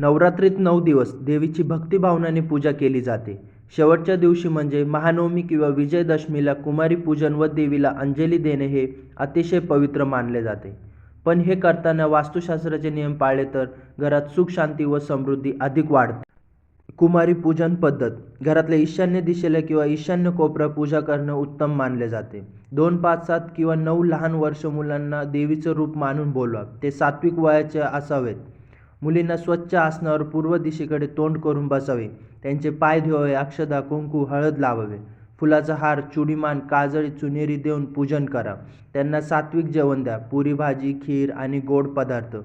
नवरात्रीत नऊ दिवस देवीची भक्तिभावनाने पूजा केली जाते. शेवटच्या दिवशी म्हणजे महानवमी किंवा विजयदशमीला कुमारी पूजन व देवीला अंजली देणे हे अतिशय पवित्र मानले जाते. पण हे करताना वास्तुशास्त्राचे नियम पाळले तर घरात सुख शांती व समृद्धी अधिक वाढते. कुमारी पूजन पद्धत घरातल्या ईशान्य दिशेला किंवा ईशान्य कोपऱ्या पूजा करणं उत्तम मानले जाते. दोन पाच सात किंवा नऊ लहान वर्ष मुलांना देवीचं रूप मानून बोलवा. ते सात्विक वयाचे असावेत. मुलींना स्वच्छ आसनावर पूर्व दिशेकडे तोंड करून बसावे. त्यांचे पाय धुवावे अक्षदा कुंकू हळद लावावे. फुलाचा हार चुडीमान काजळी चुनेरी देऊन पूजन करा. त्यांना सात्विक जेवण द्या. पुरी भाजी खीर आणि गोड पदार्थ.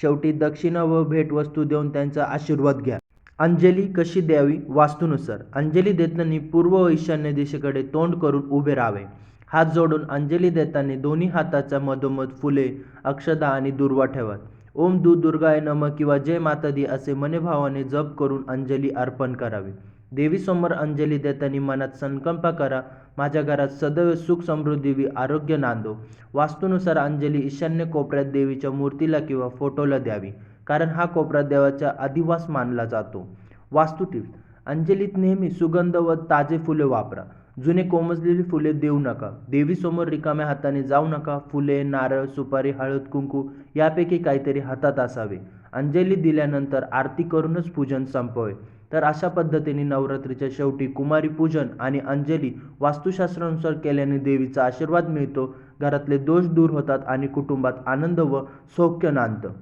शेवटी दक्षिणा व भेटवस्तू देऊन त्यांचा आशीर्वाद घ्या. अंजली कशी द्यावी? वास्तूनुसार. अंजली देताना पूर्व व ईशान्य दिशेकडे तोंड करून उभे राहावे. हात जोडून अंजली देताना दोन्ही हाताच्या मधोमध फुले अक्षदा आणि दुर्वा ठेवा. ओम दू दुर्गाय नम किंवा जय माता दी असे मनेभावाने जप करून अंजली अर्पण करावी. देवीसमोर अंजली देताना मनात संकल्प करा. माझ्या घरात सदैव सुख समृद्धी आरोग्य नांदो. वास्तूनुसार अंजली ईशान्य कोपऱ्यात देवीच्या मूर्तीला किंवा फोटोला द्यावी कारण हा कोपरा देवाचा अधिवास मानला जातो. वास्तू अंजलीत नेहमी सुगंध व ताजे फुले वापरा. जुने कोमजलेली फुले देऊ नका. देवीसमोर रिकाम्या हाताने जाऊ नका. फुले नारळ सुपारी हळद कुंकू यापैकी काहीतरी हातात असावे. अंजली दिल्यानंतर आरती करूनच पूजन संपवे तर अशा पद्धतीने नवरात्रीच्या शेवटी कुमारी पूजन आणि अंजली वास्तुशास्त्रानुसार केल्याने देवीचा आशीर्वाद मिळतो. घरातले दोष दूर होतात आणि कुटुंबात आनंद व सौख्य नांदतं.